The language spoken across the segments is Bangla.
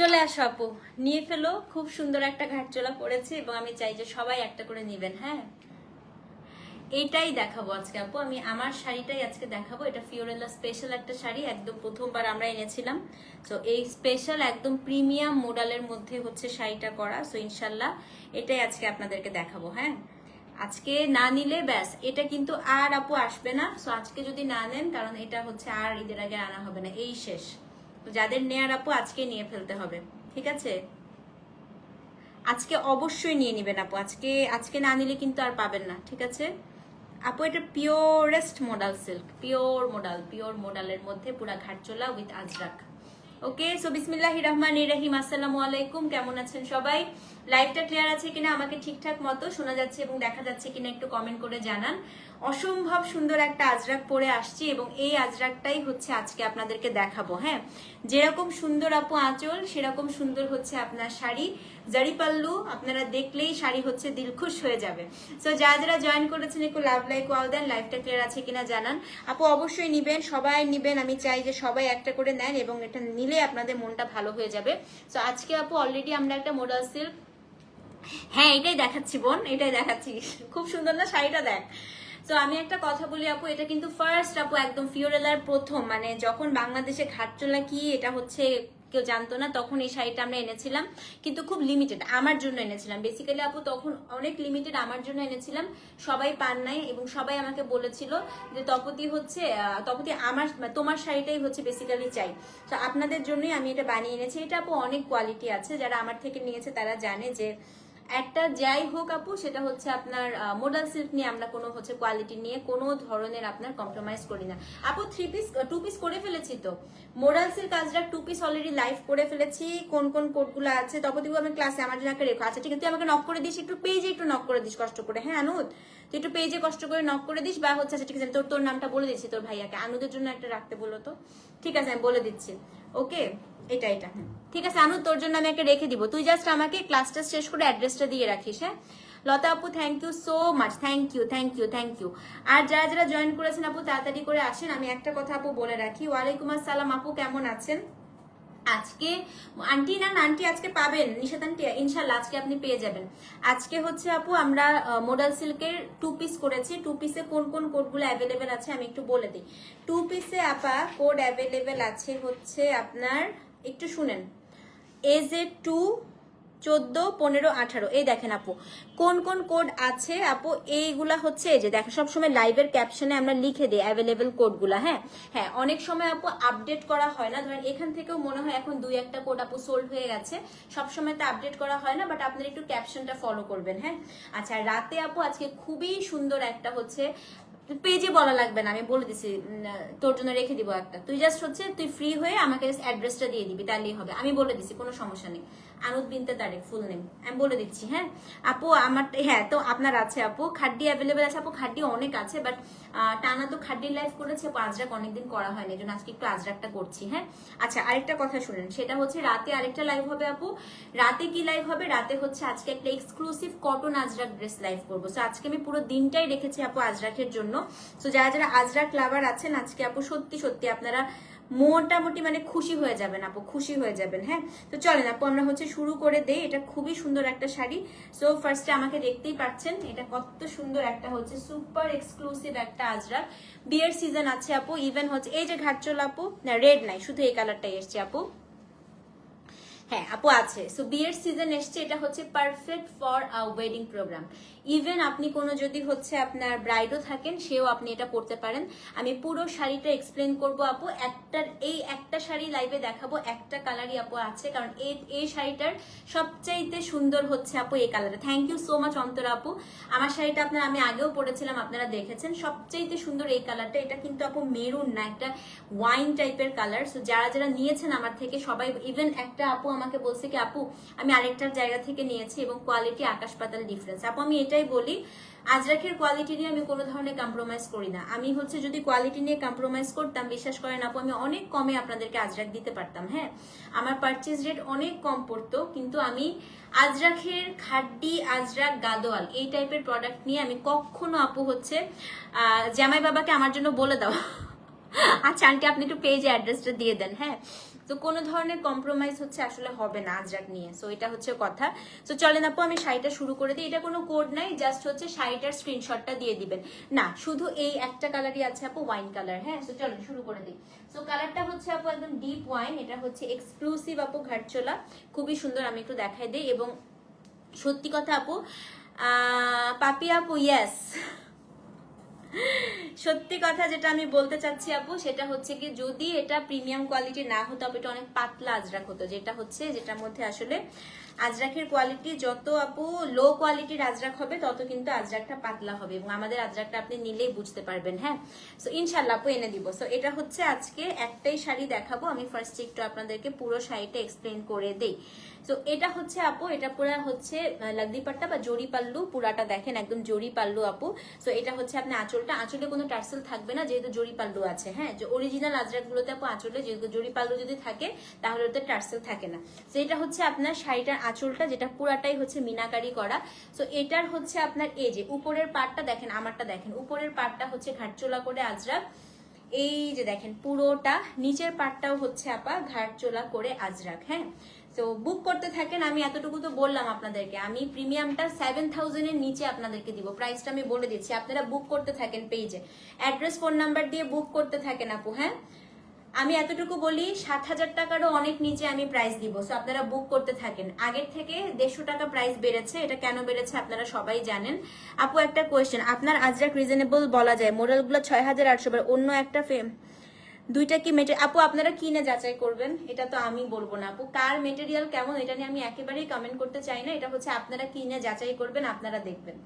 চলে আসো আপু। নিয়ে ফেলো, খুব সুন্দর একটা ঘাটচোলা পড়েছে এবং আমি চাই যে সবাই একটা করে নেবেন হ্যাঁ? এইটাই দেখাবো আজকে আপু। আমি আমার শাড়িটাই আজকে দেখাবো। এটা ফিওরেলা স্পেশাল একটা শাড়ি, একদম প্রথমবার আমরা এনেছিলাম। তো এই স্পেশাল একদম প্রিমিয়াম মডেলের মধ্যে হচ্ছে শাড়িটা করা। সো ইনশাল্লাহ এটাই আজকে আপনাদেরকে দেখাবো হ্যাঁ? আজকে না নিলে ব্যাস, এটা কিন্তু আর আপু আসবে না। সো আজকে যদি না নেন, কারণ এটা হচ্ছে আর ঈদের আগে আনা হবে না। এই শেষ। যাদের নেয়ার আপু আজকে নিয়ে ফেলতে হবে, ঠিক আছে? আজকে অবশ্যই নিয়ে নেবেন আপু, আজকে আজকে না নিলে কিন্তু আর পাবেন না, ঠিক আছে? আপু, এটা purest modal silk pure modal pure মডালের মধ্যে পুরা ঘাটচোলা উইথ আজরাক। ওকে সো বিসমিল্লাহ রহমান রাহিম আসসালামু আলাইকুম কেমন আছেন সবাই? লাইভটা ক্লিয়ার আছে কিনা আমাকে ঠিকঠাক মতো শোনা যাচ্ছে এবং দেখা যাচ্ছে কিনা একটু কমেন্ট করে জানান। অসম্ভব সুন্দর একটা আজরাক পরে আসছি এবং এই আজরাকটাই হচ্ছে আজকে আপনাদেরকে দেখাবো হ্যাঁ? যেরকম সুন্দর আপু আঁচল, সেরকম সুন্দর হচ্ছে আপনার শাড়ি। জারি পাল্লু, আপনারা দেখলেই শাড়ি হচ্ছে দিলখুশ হয়ে যাবে। সো যারা যারা জয়েন করেছেন একটু লাভ লাইক ওয়াল দেন লাইফটা ক্লিয়ার আছে কিনা জানান। আপু অবশ্যই নিবেন, সবাই নিবেন, আমি চাই যে সবাই একটা করে নেন এবং এটা নিলে আপনাদের মনটা ভালো হয়ে যাবে। সো আজকে আপু অলরেডি আমরা একটা মোডাল সিল্ক হ্যাঁ এটাই দেখাচ্ছি বোন, এটাই দেখাচ্ছি। খুব সুন্দর না শাড়িটা দেখ। তো আমি একটা কথা বলি আপু, এটা কিন্তু ফার্স্ট আপু একদম ফিওরেলার প্রথম মানে যখন বাংলাদেশে ঘাটচোলা কি, এটা হচ্ছে কেউ জানতো না, তখন এই শাড়িটা আমরা এনেছিলাম, কিন্তু খুব লিমিটেড আমার জন্য এনেছিলাম। বেসিক্যালি আপু তখন অনেক লিমিটেড আমার জন্য এনেছিলাম, সবাই পান নাই এবং সবাই আমাকে বলেছিল যে তপতি হচ্ছে তপতি আমার তোমার শাড়িটাই হচ্ছে বেসিক্যালি চাই। তো আপনাদের জন্যই আমি এটা বানিয়ে এনেছি। এটা আপু অনেক কোয়ালিটি আছে, যারা আমার থেকে নিয়েছে তারা জানে যে একটা যাই হোক আপু, সেটা হচ্ছে আপনার মোডাল সিল্ক নিয়ে আমরা কোনো হচ্ছে কোয়ালিটি নিয়ে কোনো ধরনের আপনার কম্প্রোমাইজ করি না। আপু থ্রি পিস টু পিস করে ফেলেছি তো? Modal silk ajrak two piece already live করে ফেলেছি। কোন কোন কোডগুলো আছে? তবে তপতিবু আমি ক্লাসে আমার জন্য রেখো আচ্ছা ঠিক আছে, তুই আমাকে নক করে দিস, একটু পেজে একটু নক করে দিস কষ্ট করে। হ্যাঁ আনুদ? তুই একটু পেজে কষ্ট করে নক করে দিস বা হচ্ছে আচ্ছা ঠিক আছে তোর তোর নামটা বলে দিচ্ছি তোর ভাইয়াকে। আনুদের জন্য একটা রাখতে বলো তো। ঠিক আছে, আমি বলে দিচ্ছি। ওকে? এটা এটা হ্যাঁ ঠিক আছে, আনু, তোর জন্য আমি একটা রেখে দিব। তুই জাস্ট আমাকে ক্লাসটা শেষ করে অ্যাড্রেসটা দিয়ে রাখিস হ্যাঁ? লতা আপু thank you so much thank you thank you thank you আর যারা যারা জয়েন করেছেন আপু, তাড়াতাড়ি করে আসেন। আমি একটা কথা আপু বলে রাখি। ওয়ালাইকুম আসসালাম আপু, কেমন আছেন? আজকে আন্টি না আন্টি আজকে পাবেন। নিশাত আন্টি, ইনশাল্লাহ আজকে আপনি পেয়ে যাবেন। আজকে হচ্ছে আপু, আমরা মোডাল সিল্কের টু পিস করেছি। টু পিসে কোন কোন কোডগুলো অ্যাভেলেবেল আছে আমি একটু বলে দিই। টু পিসে আপা কোড অ্যাভেলেবেল আছে হচ্ছে আপনার, একটু শুনেন। এজে টু চোদ্দ, পনেরো, আঠারো। এই দেখেন আপু, কোন কোন কোড আছে আপু? এইগুলা হচ্ছে যে, দেখো, সবসময় লাইভের ক্যাপশনে আমরা লিখে দিই অ্যাভেলেবেল কোডগুলা হ্যাঁ? হ্যাঁ অনেক সময় আপু আপডেট করা হয় না। ধরেন, এখান থেকেও মনে হয় এখন দুই একটা কোড আপু সোল্ড হয়ে গেছে। সবসময় তো আপডেট করা হয় না বাট আপনারা একটু ক্যাপশনটা ফলো করবেন হ্যাঁ? আচ্ছা রাতে আপু আজকে খুবই সুন্দর একটা হচ্ছে পেজে বলা লাগবে না, আমি বলে দিছি তোর জন্য রেখে দিব একটা। তুই জাস্ট হচ্ছে, তুই ফ্রি হয়ে আমাকে অ্যাড্রেসটা দিয়ে দিবি তাহলেই হবে। আমি বলে দিছি, কোনো সমস্যা নেই। আনুদ বিনতে তারেক ফুল নেম আমি বলে দিচ্ছি হ্যাঁ? আপু, আমার হ্যাঁ তো আপনার আছে আপু। খাড্ডি অ্যাভেলেবেল আছে আপু, খাড্ডি অনেক আছে বাট টানা তো খাড্ডি লাইফ করেছে, আপু, আজরাক অনেকদিন করা হয়নি জন্য আজকে একটু আজরাকটা করছি হ্যাঁ? আচ্ছা আরেকটা কথা শুনেন, সেটা হচ্ছে রাতে আরেকটা লাইভ হবে আপু। রাতে কি লাইভ হবে? রাতে হচ্ছে আজকে একটা exclusive cotton ajrak dress live করব। সো আজকে আমি পুরো দিনটাই রেখেছি আপু আজরাকের জন্য। সো যারা যারা আজরাক লাভার আছেন, আজকে আপু সত্যি সত্যি আপনারা মোটামুটি মানে খুশি হয়ে যাবেন আপু, খুশি হয়ে যাবেন হ্যাঁ? তো চলেন আপু, আমরা হচ্ছে শুরু করে দেই। এটা খুবই সুন্দর একটা শাড়ি। সো ফার্স্টে আমাকে দেখতেই পাচ্ছেন, এটা কত সুন্দর একটা হচ্ছে সুপার এক্সক্লুসিভ একটা আজরাক বিয়ের সিজন আছে আপু ইভেন হচ্ছে, এই যে ঘাটচোল আপু, না রেড নাই, শুধু এই কালারটাই এসছে আপু। হ্যাঁ আপু আছে। সো বিয়ের সিজন এসছে, এটা হচ্ছে perfect for a wedding program even আপনি কোনো যদি হচ্ছে আপনার ব্রাইডও থাকেন, সেও আপনি এটা পরতে পারেন। আমি পুরো শাড়িটা এক্সপ্লেন করব আপু। একটার, এই একটা শাড়ি লাইভে দেখাবো, একটা কালারই আপু আছে, কারণ এই এই শাড়িটার সবচাইতে সুন্দর হচ্ছে আপু এই কালারটা thank you so much Antara আপু। আমার শাড়িটা আপনার, আমি আগেও পরেছিলাম, আপনারা দেখেছেন। সবচাইতে সুন্দর এই কালারটা এটা কিন্তু আপু মেরুন না, একটা ওয়াইন টাইপের কালার সো যারা যারা নিয়েছেন আমার থেকে, সবাই ইভেন একটা আপু আমাকে বলছে কি, আপু, আমি আরেকটার জায়গা থেকে নিয়েছি এবং কোয়ালিটি আকাশ পাতাল ডিফারেন্স আপু, আমি এটাই বলি আজরাকের কোয়ালিটি নিয়ে আমি কোনো ধরনের কম্প্রোমাইজ করি না। আমি হচ্ছে যদি কোয়ালিটি নিয়ে কম্প্রোমাইজ করতাম, বিশ্বাস করেন আপু, আমি অনেক কমে আপনাদেরকে আজরাক দিতে পারতাম হ্যাঁ? আমার পারচেজ রেট অনেক কম পড়তো, কিন্তু আমি আজরাকের খাড্ডি আজরাক গাদোয়াল, এই টাইপের প্রোডাক্ট নিয়ে আমি কখনো আপু হচ্ছে জামাই বাবাকে আমার জন্য বলে দাও। আচ্ছা আন্টি, আপনি একটু পেজে অ্যাড্রেসটা দিয়ে দেন হ্যাঁ? তো কোনো ধরনের কম্প্রোমাইজ হচ্ছে আসলে হবে না আজরাক নিয়ে। সো এটা হচ্ছে কথা। সো চলেন আপু, আমি শাড়িটা শুরু করে দিই। এটা কোনো কোড নাই জাস্ট হচ্ছে শাড়িটার স্ক্রিনশটটা দিয়ে দিবেন। না, শুধু এই একটা কালারই আছে আপু ওয়াইন কালার হ্যাঁ? সো চলেন, শুরু করে দিই। সো কালারটা হচ্ছে আপু একদম ডিপ ওয়াইন এটা হচ্ছে এক্সক্লুসিভ আপু ঘাটচোলা। খুবই সুন্দর, আমি একটু দেখাই দিই। এবং সত্যি কথা আপু পাপি আপু ইয়েস সত্যি কথা যেটা আমি বলতে চাচ্ছি আপু, সেটা হচ্ছে কি যদি এটা প্রিমিয়াম কোয়ালিটি না হতো এটা অনেক পাতলা আজরাক হতো। যেটা হচ্ছে, যেটার মধ্যে আসলে আজরাকের কোয়ালিটি যত আপু লো কোয়ালিটির আজরাক হবে, তত কিন্তু আজরাকটা পাতলা হবে এবং আমাদের আজরাকটা আপনি নিলেই বুঝতে পারবেন হ্যাঁ? সো ইনশাল্লাহ আপু এনে দিব। সো এটা হচ্ছে আজকে একটাই শাড়ি দেখাবো। আমি ফার্স্ট একটু আপনাদেরকে পুরো শাড়িটা এক্সপ্লেন করে দেই। তো এটা হচ্ছে আপু, এটা পুরো হচ্ছে লাগদি পাট্টা বা জরি পাল্লু পুরাটা দেখেন, একদম জরি পাল্লু আপু। তো এটা হচ্ছে আপনি আঁচলটা, আঁচলে কোনো টার্সেল থাকবে না যেহেতু জরি পাল্লু আছে হ্যাঁ? যে অরিজিনাল আজরাক গুলোতে আপু আঁচলে যেহেতু জরি পাল্লু যদি থাকে, তাহলে ওতে টার্সেল থাকে না। তো এটা হচ্ছে আপনার শাড়িটার আঁচলটা, যেটা পুরাটাই হচ্ছে মিনাকারি করা। তো এটার হচ্ছে আপনার এই যে, উপরের পাটটা দেখেন, আমারটা দেখেন, উপরের পাটটা হচ্ছে ঘাটচোলা করে আজরাক এই যে দেখেন, পুরোটা, নিচের পাটটাও হচ্ছে আপা ঘাটচোলা করে আজরাক হ্যাঁ? তো বুক করতে থাকেন, আমি এতটুকু তো বললাম আপনাদেরকে। আমি প্রিমিয়ামটা সেভেন থাউজেন্ডের নিচে আপনাদেরকে দিব। প্রাইসটা আমি বলে দিচ্ছি। আপনারা বুক করতে থাকেন পেজে অ্যাড্রেস ফোন নাম্বার দিয়ে বুক করতে থাকেন আপু হ্যাঁ? আমি এতটুকু বলি, সাত হাজার টাকারও অনেক নিচে আমি প্রাইস দিব। সো আপনারা বুক করতে থাকেন। আগের থেকে দেড়শো টাকা প্রাইস বেড়েছে। এটা কেন বেড়েছে আপনারা সবাই জানেন। আপু, একটা কোয়েশ্চেন আপনার আজরাক রিজনেবল বলা যায়? মোডেলগুলো ছয় হাজার আটশো অন্য একটা ফেম দুইটা কি মেটে আপু, আপনারা কিনে যাচাই করবেন? এটা তো আমি বলব না। আপু, কার মেটেরিয়াল কেমন, এটা নিয়ে আমি একেবারেই কমেন্ট করতে চাই না। এটা হচ্ছে আপনারা কিনে যাচাই করবেন, আপনারা দেখবেন।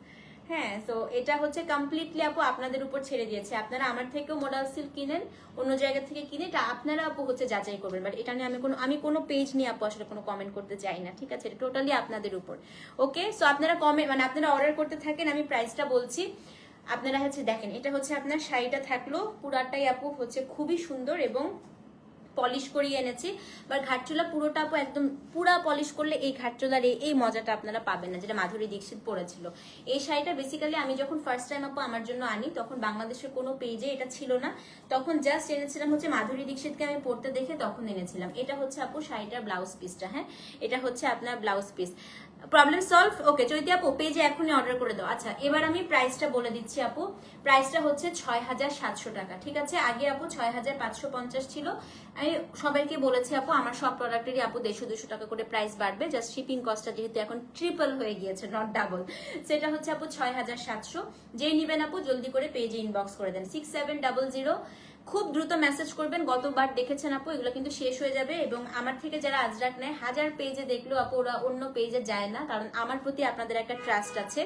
হ্যাঁ তো এটা হচ্ছে কমপ্লিটলি আপু আপনাদের উপর ছেড়ে দিয়েছে। আপনারা আমার থেকেও মডেল সিল্ক কিনেন, অন্য জায়গা থেকে কিনে এটা আপনারা আপু হচ্ছে যাচাই করবেন। বাট এটা নিয়ে আমি কোনো আমি কোনো পেজ নিয়ে আপু আসলে কোনো কমেন্ট করতে চাই না, ঠিক আছে? এটা টোটালি আপনাদের উপর। ওকে সো আপনারা কমেন্ট মানে আপনারা অর্ডার করতে থাকেন, আমি প্রাইসটা বলছি। আপনারা হচ্ছে দেখেন, এটা হচ্ছে আপনার শাড়িটা থাকল, পুরাটাই আপু হচ্ছে খুবই সুন্দর এবং পলিশ করিয়ে এনেছি। বাট ঘাটচোলা পুরোটা আপু একদম পুরা পলিশ করলে এই ঘাটচুলার এই- মজাটা আপনারা পাবেন না, যেটা মাধুরী দীক্ষিত পরেছিল। এই শাড়িটা বেসিক্যালি আমি যখন ফার্স্ট টাইম আপু আমার জন্য আনি, তখন বাংলাদেশের কোনো পেজে এটা ছিল না। তখন জাস্ট এনেছিলাম হচ্ছে মাধুরী দীক্ষিতকে আমি পড়তে দেখে তখন এনেছিলাম। এটা হচ্ছে আপু শাড়িটার ব্লাউজ পিসটা হ্যাঁ? এটা হচ্ছে আপনার blouse piece problem solve okay Choity আপু পেজে এখনই অর্ডার করে দাও। আচ্ছা এবার আমি প্রাইসটা বলে দিচ্ছি আপু। প্রাইসটা হচ্ছে ছয় হাজার সাতশো টাকা, ঠিক আছে? আগে আপু ছয় হাজার পাঁচশো পঞ্চাশ ছিল। আমি সবাইকে বলেছি আপু, আমার সব প্রোডাক্টেরই আপু দেড়শো দুশো টাকা করে প্রাইস বাড়বে। জাস্ট শিপিং কস্টটা যেহেতু এখন ট্রিপল হয়ে গিয়েছে নট ডাবল সেটা হচ্ছে আপু ছয় হাজার সাতশো। যেই নেবেন আপু, জলদি করে পেজে ইনবক্স করে দেন। সিক্স সেভেন ডাবল জিরো খুব দ্রুত মেসেজ করবেন, গতবার দেখেছেন আপু, এগুলো কিন্তু শেষ হয়ে যাবে এবং আমার থেকে যারা আজরাক নেয়, হাজার পেজে দেখলেও আপু, ওরা অন্য পেজে যায় না, কারণ আমার প্রতি আপনাদের একটা ট্রাস্ট আছে।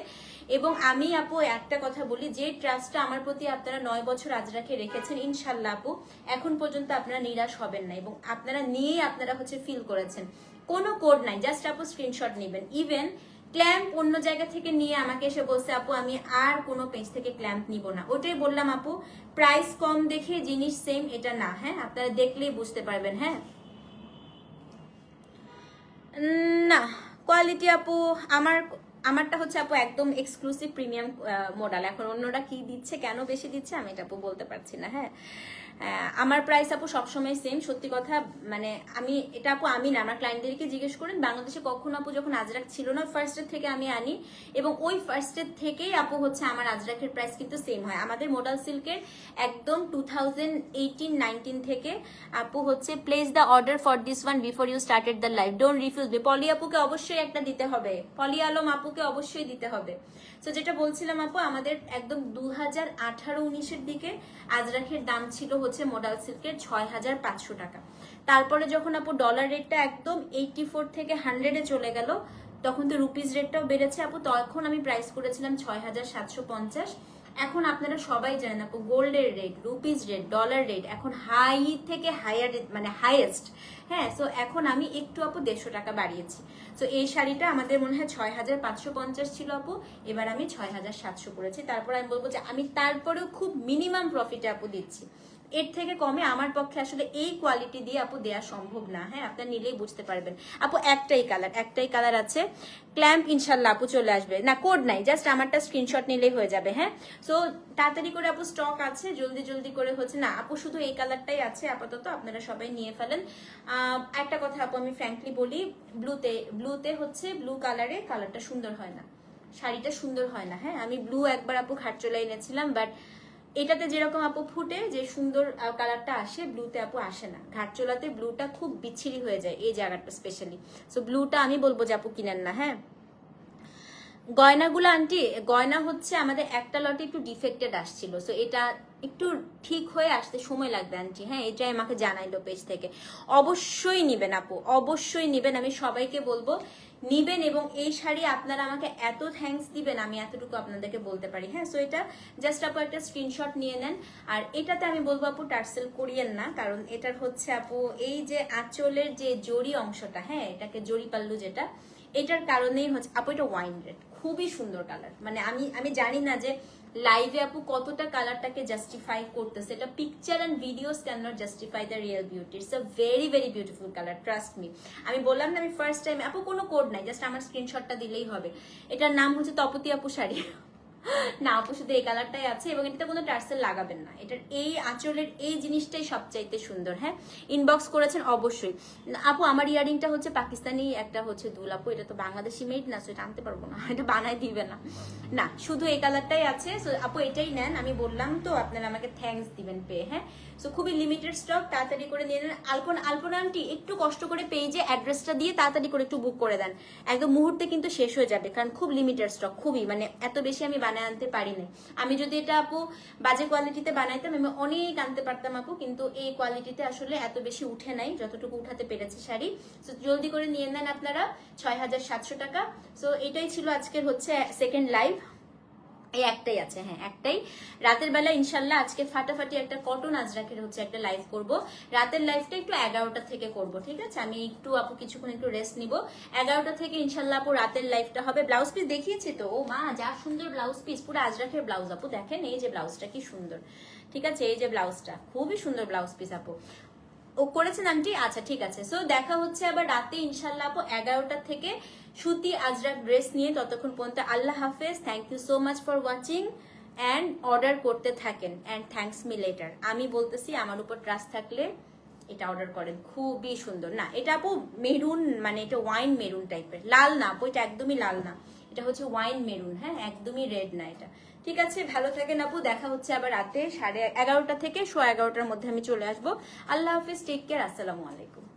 এবং আমি আপু, একটা কথা বলি, যে ট্রাস্টটা আমার প্রতি আপনারা নয় বছর আজরাকে রেখেছেন, ইনশাল্লাহ আপু, এখন পর্যন্ত আপনারা নিরাশ হবেন না এবং আপনারা নিয়েই আপনারা হচ্ছে ফিল করেছেন। কোনো কোড নাই জাস্ট আপু স্ক্রিনশট নেবেন। ইভেন ক্ল্যাম্প অন্য জায়গা থেকে নিয়ে আমাকে এসে বলছে, আপু, আমি আর কোনো পেজ থেকে ক্ল্যাম্প নিব না। ওটাই বললাম, আপু প্রাইস কম দেখে জিনিস সেম এটা না। হ্যাঁ আপনারা দেখলেই বুঝতে পারবেন হ্যাঁ? না কোয়ালিটি আপু, আমার, আমারটা হচ্ছে আপু একদম এক্সক্লুসিভ প্রিমিয়াম মডেল এখন অন্যরা কি দিচ্ছে, কেন বেশি দিচ্ছে, আমি এটা আপু বলতে পারছি না হ্যাঁ? আমার প্রাইস আপু সবসময় সেম সত্যি কথা মানে আমি, এটা আপু আমি না, আমার ক্লায়েন্টদেরকে জিজ্ঞেস করেন, বাংলাদেশে কখন আপু যখন আজরাক ছিল না ফার্স্টের থেকে আমি আনি, এবং ওই ফার্স্টের থেকেই আপু হচ্ছে আমার আজরাকের প্রাইস কিন্তু সেম হয়। আমাদের মডেল সিল্কের একদম টু থাউজেন্ড এইটিন নাইনটিন থেকে আপু হচ্ছে place the order for this one before you started the life don't refuse বে, পলি আপুকে অবশ্যই একটা দিতে হবে। পলি আলম আপুকে অবশ্যই দিতে হবে। তো যেটা বলছিলাম আপু, আমাদের একদম দু হাজার আঠারো, উনিশের দিকে আজরাখের দাম ছিল হচ্ছে মোডাল সিল্কের ছয় হাজার পাঁচশো টাকা। তারপরে যখন আপু ডলার রেটটা একদম এইটি ফোর থেকে হান্ড্রেডে চলে গেল, তখন তো রুপিস রেটটাও বেড়েছে আপু। তখন আমি প্রাইস করেছিলাম ছয় হাজার সাতশো পঞ্চাশ। এখন আপনারা সবাই জানেন আপু গোল্ডের rate rupees rate dollar rate এখন হাই থেকে হায়ার মানে হাইয়েস্ট হ্যাঁ সো এখন আমি একটু আপু দেড়শো টাকা বাড়িয়েছি। তো এই শাড়িটা আমাদের মনে হয় ছয় হাজার পাঁচশো পঞ্চাশ ছিল আপু, এবার আমি ছয় হাজার সাতশো করেছি। তারপর আমি বলব যে আমি তারপরেও খুব মিনিমাম প্রফিটে আপু দিচ্ছি। এর থেকে কমে আমার পক্ষে আসলে এই কোয়ালিটি দিয়ে আপু দেওয়া সম্ভব না। হ্যাঁ আপনার নিলেই বুঝতে পারবেন। আপু, একটাই কালার একটাই কালার আছে। ক্ল্যাম্প ইনশাল্লাহ আপু চলে আসবে। না কোড নাই জাস্ট আমারটা স্ক্রিনশট নিলেই হয়ে যাবে হ্যাঁ? সো তাড়াতাড়ি করে আপু স্টক আছে, জলদি জলদি করে হচ্ছে না, আপু শুধু এই কালারটাই আছে, আপাতত আপনারা সবাই নিয়ে ফেলেন। একটা কথা আপু আমি ফ্র্যাঙ্কলি বলি ব্লুতে ব্লুতে হচ্ছে ব্লু কালারে কালারটা সুন্দর হয় না। শাড়িটা সুন্দর হয় না হ্যাঁ? আমি ব্লু একবার আপু খাট চলে এনেছিলাম বাট এটাতে যেরকম আপু ফুটে, যে সুন্দর কালারটা আসে ব্লুতে আপু আসে না। ঘাটচোলাতে ব্লুটা খুব বিচ্ছিরি হয়ে যায়, এই জায়গাটা স্পেশালি সো ব্লুটা আমি বলব যে আপু কিনেন না হ্যাঁ? গয়নাগুলো আন্টি, গয়না হচ্ছে আমাদের একটা লটে একটু ডিফেক্টেড আসছিল। সো এটা একটু ঠিক হয়ে আসতে সময় লাগবে আন্টি হ্যাঁ? এটাই আমাকে জানাইলো পেজ থেকে। অবশ্যই নিবেন আপু, অবশ্যই নিবেন। আমি সবাইকে বলব নিবেন এবং এই শাড়ি আপনারা আমাকে এত থ্যাংকস দিবেন, আমি এতটুকু আপনাদেরকে বলতে পারি। হ্যাঁ সো এটা জাস্ট আপু একটা স্ক্রিনশট নিয়ে নেন। আর এটাতে আমি বলব আপু, টার্সেল করিয়েন না, কারণ এটার হচ্ছে আপু, এই যে আঁচলের যে জড়ি অংশটা হ্যাঁ এটাকে জড়ি পাল্লু যেটা, এটার কারণেই হচ্ছে, আপু, এটা ওয়াইন রেড খুবই সুন্দর কালার মানে আমি আমি জানি না যে লাইভে আপু কতটা কালারটাকে জাস্টিফাই করতেছে? এটা picture and videos can not justify the real beauty it's a very very beautiful colour trust me আমি বললাম না আমি ফার্স্ট টাইম আপু কোনো কোড নাই জাস্ট আমার স্ক্রিনশটটা দিলেই হবে। এটার নাম হচ্ছে তপতি আপু শাড়ি। না, আপু এই কালারটাই আছে এবং এটাতে কোনো টার্সেল লাগাবেন না। এটার এই আঁচলের এই জিনিসটাই সবচাইতে সুন্দর হ্যাঁ? ইনবক্স করেছেন, অবশ্যই। আপু, আমার ইয়ারিংটা হচ্ছে পাকিস্তানি, একটা হচ্ছে দুল, আপু, এটা তো বাংলাদেশি মেড না সো এটা আনতে পারব না, এটা দিবে না। না, শুধু এই কালারটাই আছে সো আপু, এটাই নেন, আমি বললাম তো, আপনারা আমাকে থ্যাঙ্কস দিবেন পেয়ে হ্যাঁ? সো খুবই লিমিটেড স্টক তাড়াতাড়ি করে নিয়ে নেন। আলপনা আলপনা আন্টি একটু কষ্ট করে পেজে অ্যাড্রেসটা দিয়ে তাড়াতাড়ি করে একটু বুক করে দেন। একদম মুহূর্তে কিন্তু শেষ হয়ে যাবে, কারণ খুব লিমিটেড স্টক খুবই মানে এত বেশি আমি বানায় আনতে পারি নাই। আমি যদি এটা আপু বাজে কোয়ালিটিতে বানাইতাম, আমি অনেক আনতে পারতাম আপু, কিন্তু এই কোয়ালিটিতে আসলে এত বেশি উঠে নাই, যতটুকু উঠাতে পেরেছে শাড়ি। সো জলদি করে নিয়ে নেন আপনারা, ছয় হাজার সাতশো টাকা। সো এটাই ছিল আজকের হচ্ছে সেকেন্ড লাইভ এই একটাই আছে হ্যাঁ একটাই। রাতের বেলা ইনশাল্লাহ আজকে ফাটাফাটি একটা কটন আজরাকের হচ্ছে একটা লাইভ করব। রাতের লাইভটা একটু এগারোটা থেকে করব, ঠিক আছে? আমি একটু আপু কিছুক্ষণ একটু রেস্ট নিব। এগারোটা থেকে ইনশাল্লাহ আপু রাতের লাইভটা হবে। ব্লাউজ পিস দেখিয়েছি তো? ও মা, যা সুন্দর ব্লাউজ পিস পুরো আজরাকের ব্লাউজ আপু। দেখেন, এই যে ব্লাউজটা কি সুন্দর। ঠিক আছে? এই যে ব্লাউজটা খুবই সুন্দর ব্লাউজ পিস আপু। ও করেছেন আন্টি? আচ্ছা ঠিক আছে। সো দেখা হচ্ছে আবার রাতে ইনশাল্লাহ আপু, এগারোটা থেকে সুতি আজরাক ড্রেস নিয়ে ততক্ষণ পর্যন্ত। আল্লাহ হাফেজ। Thank you so much for watching and order করতে থাকেন। অ্যান্ড থ্যাঙ্কস মি লেটার আমি বলতেছি, আমার উপর ট্রাস্ট থাকলে এটা অর্ডার করেন। খুবই সুন্দর। না, এটা আপু মেরুন মানে এটা ওয়াইন মেরুন টাইপের লাল না আপু, এটা একদমই লাল না। এটা হচ্ছে ওয়াইন মেরুন হ্যাঁ? একদমই রেড না এটা। ঠিক আছে, ভালো থাকেন আপু, দেখা হচ্ছে আবার রাতে সাড়ে এগারোটা থেকে সোয়া এগারোটার মধ্যে আমি চলে আসব। আল্লাহ হাফিজ টেক কেয়ার আসসালামু আলাইকুম।